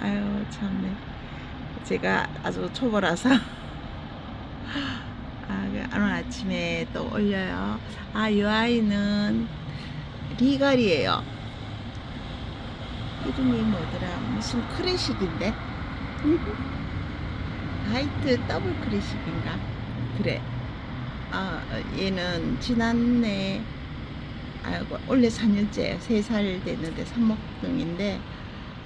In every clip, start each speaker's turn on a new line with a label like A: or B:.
A: 아유 참네. 제가 아주 초보라서 아, 그 오늘 아침에 또 올려요. 아, 이 아이는 리갈이에요. 이름이 뭐더라? 무슨 크래식인데? 하이트 더블 크래식인가? 그래. 아, 얘는 지난해 아이고 원래 4년째 3살 됐는데 삼목동인데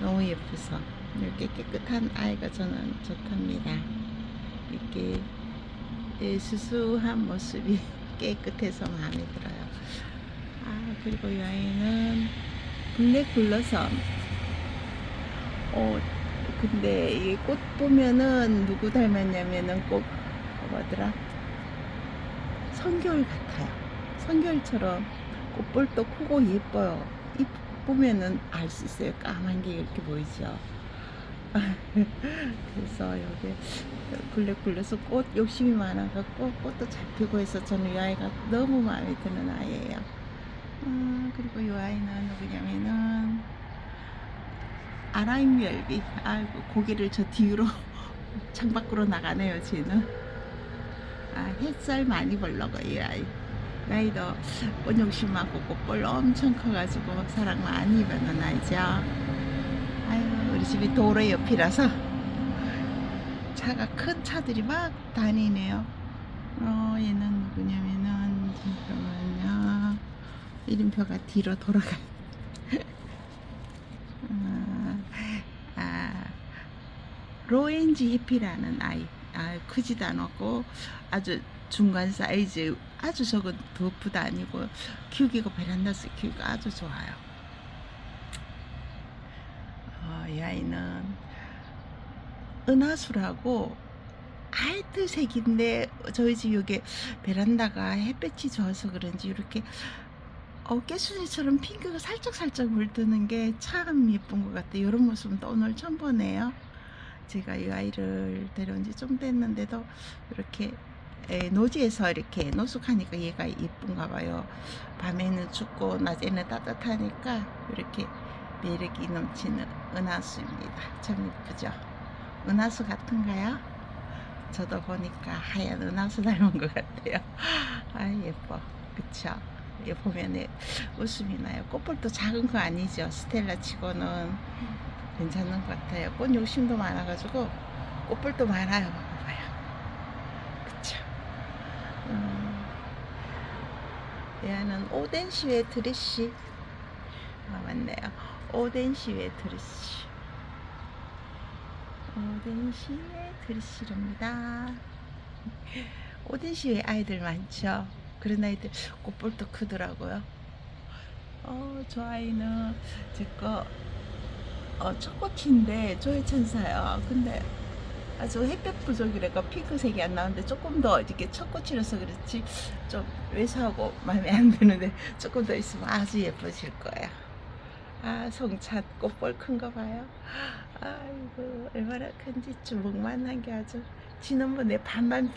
A: 너무 예뻐서 이렇게 깨끗한 아이가 저는 좋답니다. 이렇게 예, 수수한 모습이 깨끗해서 마음에 들어요. 아 그리고 이 아이는 블랙 블러썸. 어 근데 이 꽃 보면은 누구 닮았냐면은 꼭 뭐더라? 성겨울 같아요. 성겨울처럼 꽃볼도 크고 예뻐요. 이 보면은 알 수 있어요. 까만 게 이렇게 보이죠. 그래서 여기 블랙 블러스 꽃 욕심이 많아갖고 꽃도 잘 피고 해서 저는 이 아이가 너무 마음에 드는 아이예요. 음, 그리고 이 아이는 누구냐면은 아라인멸비. 아이고 고개를 저 뒤로 창 밖으로 나가네요. 쟤는. 아 햇살 많이 벌러고 이 아이. 나이도 꽃욕심 많고 꽃볼 엄청 커가지고 사랑 많이 받는 아이죠. 아유 우리 집이 도로 옆이라서 차가 큰 차들이 막 다니네요. 어 얘는 누구냐면은 잠깐만요. 이름표가 뒤로 돌아가. 아, 아 로엔지 잎이라는 아이. 아 크지도 않았고 아주 중간 사이즈 아주 적은 도프도 아니고 키우기가 베란다에서 키우기가 아주 좋아요. 어, 이 아이는 은하수라고 하얀색인데 저희 집 여기 베란다가 햇볕이 좋아서 그런지 이렇게 어, 깨순이처럼 핑크가 살짝살짝 물드는 게 참 예쁜 것 같아요. 이런 모습은 또 오늘 처음 보네요. 제가 이 아이를 데려온 지 좀 됐는데도 이렇게 에, 노지에서 이렇게 노숙하니까 얘가 예쁜가 봐요. 밤에는 춥고 낮에는 따뜻하니까 이렇게 매력이 넘치는 은하수입니다. 참 예쁘죠? 은하수 같은가요? 저도 보니까 하얀 은하수 닮은 것 같아요. 아 예뻐. 그쵸? 얘 보면 웃음이 나요. 꽃볼도 작은 거 아니죠? 스텔라 치고는 괜찮은 것 같아요. 꽃 욕심도 많아가지고 꽃볼도 많아요. 봐봐요. 그쵸? 음, 얘는 오덴시의 드레시. 아, 맞네요. 오덴시의 드레시. 오덴시의 드레시랍니다. 오덴시의 아이들 많죠? 그런 아이들 꽃볼도 크더라고요. 어, 저 아이는 제거 어, 첫 꽃인데 조의 천사요. 근데 아주 햇볕 부족이라가 핑크색이 안 나오는데 조금 더 이렇게 첫 꽃이라서 그렇지 좀 외소하고 마음에 안 드는데 조금 더 있으면 아주 예뻐질 거야. 아 송찬 꽃 볼 큰거 봐요. 아이고 얼마나 큰지 주먹만 한 게 아주 지난번에 반만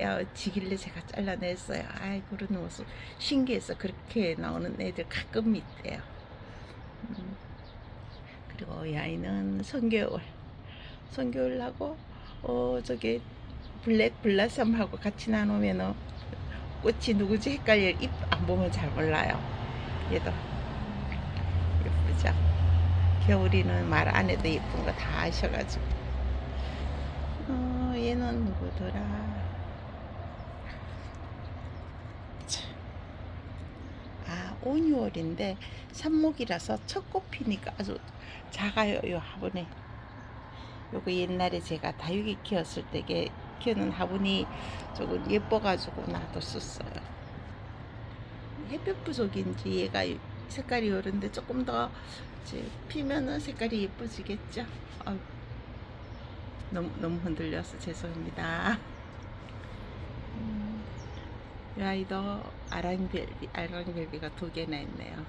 A: 야, 지길래 제가 잘라냈어요. 아이 그런 모습 신기해서 그렇게 나오는 애들 가끔 있대요. 음. 그리고 이 아이는 성겨울 성겨울하고 어 저기 블랙 블라썸하고 같이 나누면은 꽃이 누구지 헷갈려 잎안 보면 잘 몰라요 얘도 겨울이는 말 안 해도 예쁜 거 다 아셔가지고. 어 얘는 누구더라? 참. 아 온유월인데 삽목이라서 첫 꽃 피니까 아주 작아요 요 화분에. 요거 옛날에 제가 다육이 키웠을 때 키우는 화분이 조금 예뻐가지고 놔뒀었어요. 햇볕 부족인지 얘가 색깔이 요런데 조금 더 이제 피면은 색깔이 예뻐지겠죠 아유, 너무, 너무 흔들려서 죄송합니다 음, 이 아이도 아랑벨비 아랑벨비가 두 개나 있네요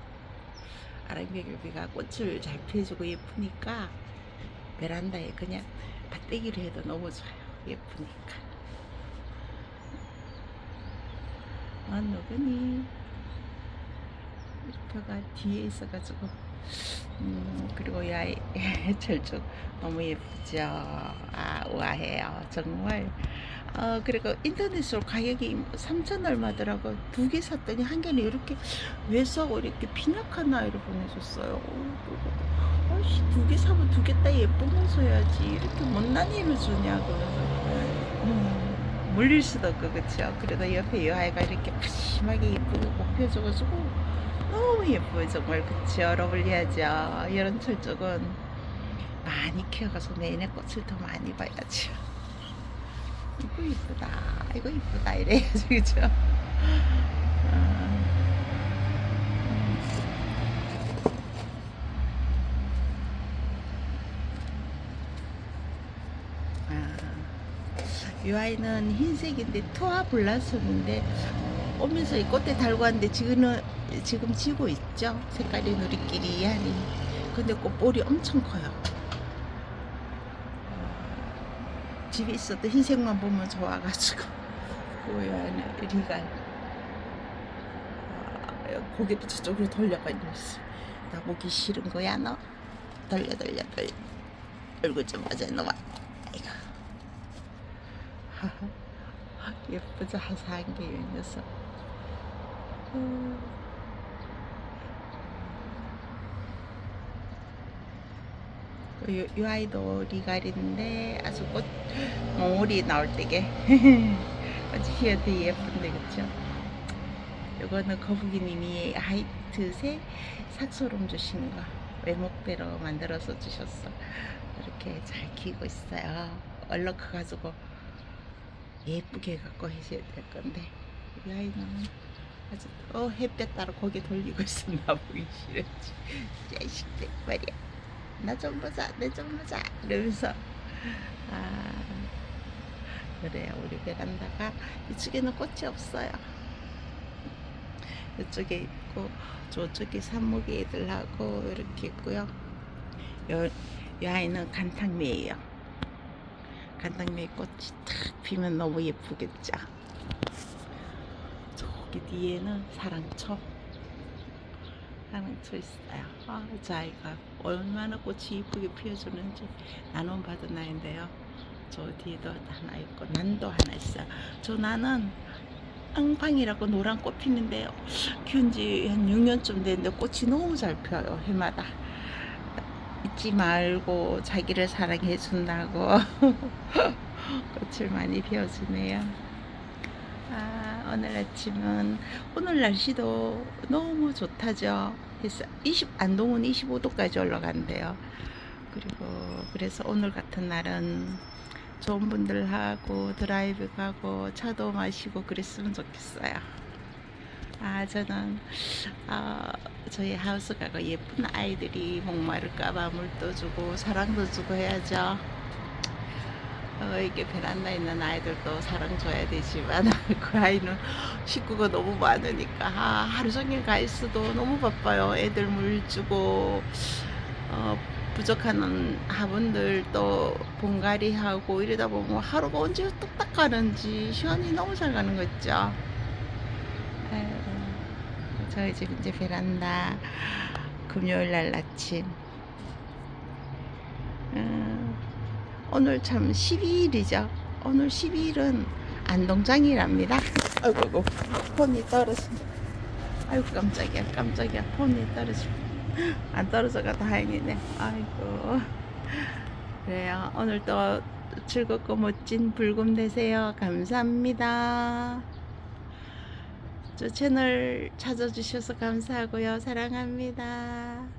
A: 아랑벨비가 꽃을 잘 피워주고 예쁘니까 베란다에 그냥 밭대기로 해도 너무 좋아요. 예쁘니까. 아, 누구니? 이표가 뒤에 있어가지고 음, 그리고 이 아이 철쭉 너무 예쁘죠. 아, 우아해요. 정말. 어, 그리고 인터넷으로 가격이 3천 얼마더라고. 두 개 샀더니 한 개는 이렇게 외수하고 이렇게 피나카 나이를 보내줬어요. 어, 아씨, 두 개 사면 두 개 다 예쁘면서 해야지. 이렇게 못난 일을 주냐, 그러면서. 음, 물릴 수도 없고, 그쵸? 그래도 옆에 이 아이가 이렇게 푸심하게 예쁘게 뽑혀줘가지고 너무 예뻐요, 정말. 그쵸? 러블리하죠? 이런 철쭉은 많이 키워가서 내내 꽃을 더 많이 봐야죠. 이거 이쁘다, 이거 이쁘다, 이래야지, 그죠? 아, 아, 이 아이는 흰색인데 토아 블라썸인데 오면서 이 꽃에 달고 왔는데 지금은 지금 지고 있죠. 색깔이 누리끼리 하니. 근데 꽃볼이 엄청 커요. 어, 집에 있어도 흰색만 보면 좋아가지고 고요한 리갈 아, 고개도 저쪽으로 돌려가지고 있어. 나 보기 싫은 거야 너? 돌려 돌려 돌려 얼굴 좀 맞아 놈아 이거 예쁘죠 화사한 게이 녀석 음. 요, 요 아이도 리갈인데 아주 꽃 몽울이 나올 때게. 아주 되게 예쁜데 그쵸? 요거는 거북이님이 하이트색 삭소름 주신 거 외목대로 만들어서 주셨어. 이렇게 잘 키우고 있어요. 얼른 커가지고 예쁘게 갖고 하셔야 될 건데. 이 아이는 아주 또 햇볕 따라 고개 돌리고 있었나 보기 싫었지. 자식들 말이야 나 좀 보자 내 좀 보자 이러면서. 아 그래요. 우리 베란다가 이쪽에는 꽃이 없어요. 이쪽에 있고 저쪽에 산모기 애들하고 이렇게 있고요. 요, 이 아이는 간탕미예요. 간탕미 꽃이 탁 피면 너무 예쁘겠죠? 저기 뒤에는 사랑초 사랑초 있어요. 아, 저 아이가 얼마나 꽃이 이쁘게 피어주는지 나눔 받은 나인데요. 저 뒤에도 하나 있고 난도 하나 있어요. 저 나는 앙팡이라고 노란 꽃 피는데요 키운 지한 6년쯤 됐는데 꽃이 너무 잘 펴요 해마다. 잊지 말고 자기를 사랑해 준다고. 꽃을 많이 피워주네요. 아 오늘 아침은 오늘 날씨도 너무 좋다죠 그래서 20 안동은 25도까지 올라간대요 그리고 그래서 오늘 같은 날은 좋은 분들하고 드라이브 가고 차도 마시고 그랬으면 좋겠어요. 아 저는 아, 저희 하우스 가고 예쁜 아이들이 목마를까봐 물도 주고 사랑도 주고 해야죠. 어, 이게 베란다에 있는 아이들도 사랑 줘야 되지만 그 아이는 식구가 너무 많으니까 아, 하루 종일 가 있어도 너무 바빠요. 애들 물 주고 어, 부족한 화분들 또 분갈이 하고 이러다 보면 하루가 언제 뚝딱 가는지 시간이 너무 잘 가는 거 있죠. 저희 집 이제 베란다 금요일 날 아침. 음, 오늘 참 12일이죠. 오늘 12일은 안동장이랍니다. 아이고, 아이고, 폰이 떨어진다. 아이고, 깜짝이야, 깜짝이야. 폰이 떨어진다. 안 떨어져가 다행이네. 아이고. 그래요. 오늘도 즐겁고 멋진 불금 되세요. 감사합니다. 저 채널 찾아주셔서 감사하고요. 사랑합니다.